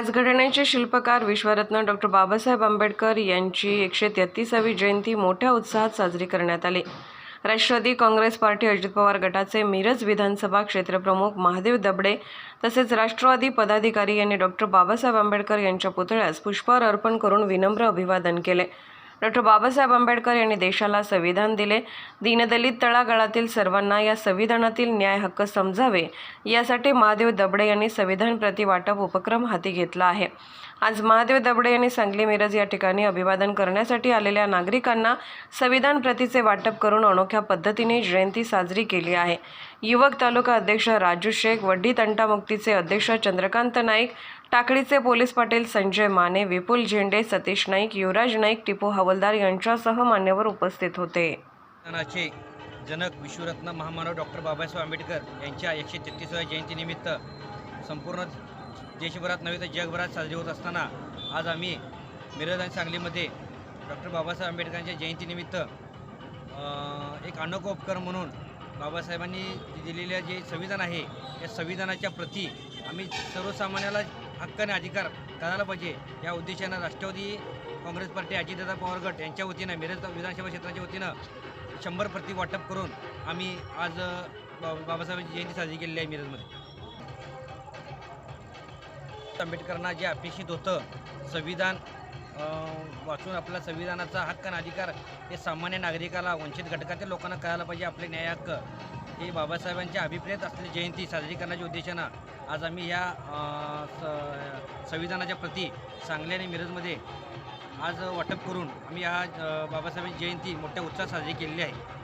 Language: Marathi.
आज घडण्याचे शिल्पकार विश्वरत्न डॉक्टर बाबासाहेब आंबेडकर यांची एकशे तेहतीसावी जयंती मोठ्या उत्साहात साजरी करण्यात आली. राष्ट्रवादी काँग्रेस पार्टी अजित पवार गटाचे मिरज विधानसभा क्षेत्रप्रमुख महादेव दबडे तसेच राष्ट्रवादी पदाधिकारी यांनी डॉक्टर बाबासाहेब आंबेडकर यांच्या पुतळ्यास पुष्पहार अर्पण करून विनम्र अभिवादन केले. डॉक्टर बाबासाहेब आंबेडकर यांनी देशाला संविधान दिले. दीनदलित तळागाळातील सर्वांना या संविधानातील न्याय हक्क समजावे. यासाठी महादेव दबडे यांनी संविधान प्रति वाटप उपक्रम हाती घेतला आहे. आज महादेव दबडे यांनी सांगली मिरज या ठिकाणी अभिवादन करण्यासाठी आलेल्या नागरिकांना संविधान प्रतीचे वाटप करून अनोख्या पद्धतीने जयंती साजरी केली आहे. युवक तालुका अध्यक्ष राजू शेख वड्डी तंटामुक्तीचे अध्यक्ष चंद्रकांत नाईक टाकडीचे पोलीस पाटील संजय माने विपुल झेंडे सतीश नाईक युवराज नाईक टिपू हवलदार यांच्यासह मान्यवर उपस्थित होते. जनक विश्वरत्न महामानव डॉक्टर बाबासाहेब आंबेडकर यांच्या एकशे तेहतीसाव्या जयंतीनिमित्त संपूर्ण देशभरात नव्हे तर जगभरात साजरी होत असताना आज आम्ही मिरज आणि सांगलीमध्ये डॉक्टर बाबासाहेब आंबेडकरांच्या जयंतीनिमित्त एक अनोखा उपक्रम म्हणून बाबासाहेबांनी दिलेलं जे संविधान आहे या संविधानाच्या प्रती आम्ही सर्वसामान्याला हक्क आणि अधिकार करायला पाहिजे. या उद्देशानं राष्ट्रवादी काँग्रेस पार्टी अजितदादा पवार गट यांच्या वतीनं मिरज विधानसभा क्षेत्राच्या वतीनं शंभर प्रति वाटप करून आम्ही आज बाबासाहेबांची जयंती साजरी केलेली आहे मिरजमध्ये. आंबेडकरांना जे अपेक्षित होतं संविधान वाचून आपला संविधानाचा हक्क आणि अधिकार हे सामान्य नागरिकाला वंचित घटकातील लोकांना कळायला पाहिजे आपले न्याय हक्क हे बाबासाहेबांच्या अभिप्रेत असलेली जयंती साजरी करण्याच्या उद्देशानं आज आम्ही या स- संविधानाच्या प्रती सांगली आणि मिरजमध्ये आज वाटप करून आम्ही आज बाबासाहेबांची जयंती मोठ्या उत्साहात साजरी केलेली आहे.